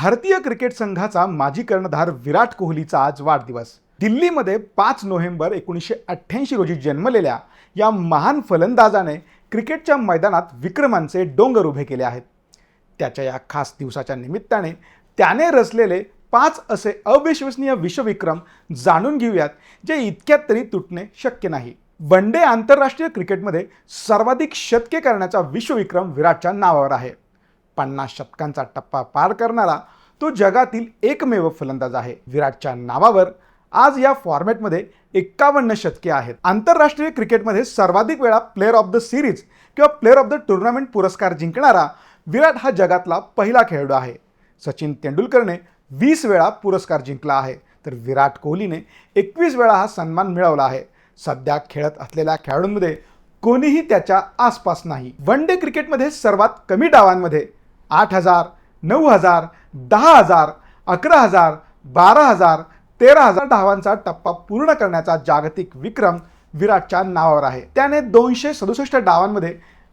भारतीय क्रिकेट संघाचा माजी कर्णधार विराट कोहलीचा आज वाढदिवस. दिल्लीमध्ये पाच नोव्हेंबर एकोणीसशे अठ्ठ्याऐंशी रोजी जन्मलेल्या या महान फलंदाजाने क्रिकेटच्या मैदानात विक्रमांचे डोंगर उभे केले आहेत. त्याच्या या खास दिवसाच्या निमित्ताने त्याने रचलेले पाच असे अविश्वसनीय विश्वविक्रम जाणून घेऊयात जे इतक्यात तरी तुटणे शक्य नाही. वन डे आंतरराष्ट्रीय क्रिकेटमध्ये सर्वाधिक शतके करण्याचा विश्वविक्रम विराटच्या नावावर आहे. पन्नास शतकांचा टप्पा पार करणारा तो जगातील एकमेव फलंदाज आहे. विराटच्या नावावर आज या फॉर्मॅटमध्ये एक्कावन्न शतके आहेत. आंतरराष्ट्रीय क्रिकेटमध्ये सर्वाधिक वेळा प्लेअर ऑफ द सिरीज किंवा प्लेअर ऑफ द टुर्नामेंट पुरस्कार जिंकणारा विराट हा जगातला पहिला खेळाडू आहे. सचिन तेंडुलकरने वीस वेळा पुरस्कार जिंकला आहे. तर विराट कोहलीने एकवीस वेळा हा सन्मान मिळवला आहे. सध्या खेळत असलेल्या खेळाडूंमध्ये कोणीही त्याच्या आसपास नाही. वन डे क्रिकेटमध्ये सर्वात कमी डावांमध्ये आठ हजार नऊ हजार दहा हजार अकरा हजार बारा हजार तेरा हजार धावांचा टप्पा पूर्ण करण्याचा जागतिक विक्रम विराटच्या नावावर आहे. त्याने दोनशे सदुसष्ट डावांमध्ये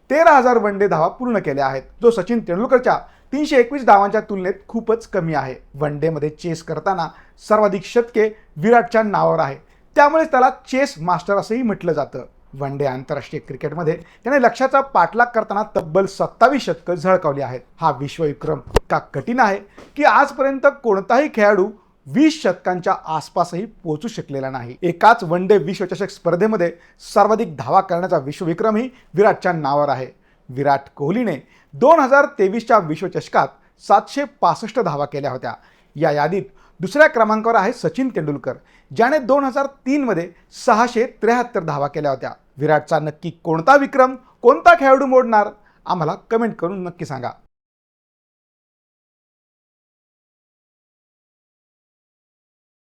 तेरा हजार वन डे धावा पूर्ण केल्या आहेत. जो सचिन तेंडुलकरच्या तीनशे एकवीस धावांच्या तुलनेत खूपच कमी आहे. वन डेमध्ये चेस करताना सर्वाधिक शतके विराटच्या नावावर आहे. त्यामुळेच त्याला चेस मास्टर असंही म्हटलं जातं. वन डे आंतरराष्ट्रीय क्रिकेटमध्ये त्याने लक्ष्याचा पाठलाग करताना तब्बल सत्तावीस शतकं झळकावली आहेत. हा विश्वविक्रम का कठीण आहे की आजपर्यंत कोणताही खेळाडू वीस शतकांच्या आसपासही पोहोचू शकलेला नाही. एकाच वन डे विश्वचषक स्पर्धेमध्ये सर्वाधिक धावा करण्याचा विश्वविक्रमही विराटच्या नावावर आहे. विराट कोहलीने दोन हजार तेवीसच्या विश्वचषकात सातशे पासष्ट धावा केल्या होत्या. या यादीत दुसऱ्या क्रमांकावर आहे सचिन तेंडुलकर ज्याने दोन हजार तीनमध्ये सहाशे त्र्याहत्तर धावा केल्या होत्या. विराटचा नक्की कोणता विक्रम कोणता खेळाडू मोडणार? आम्हाला कमेंट करून नक्की सांगा.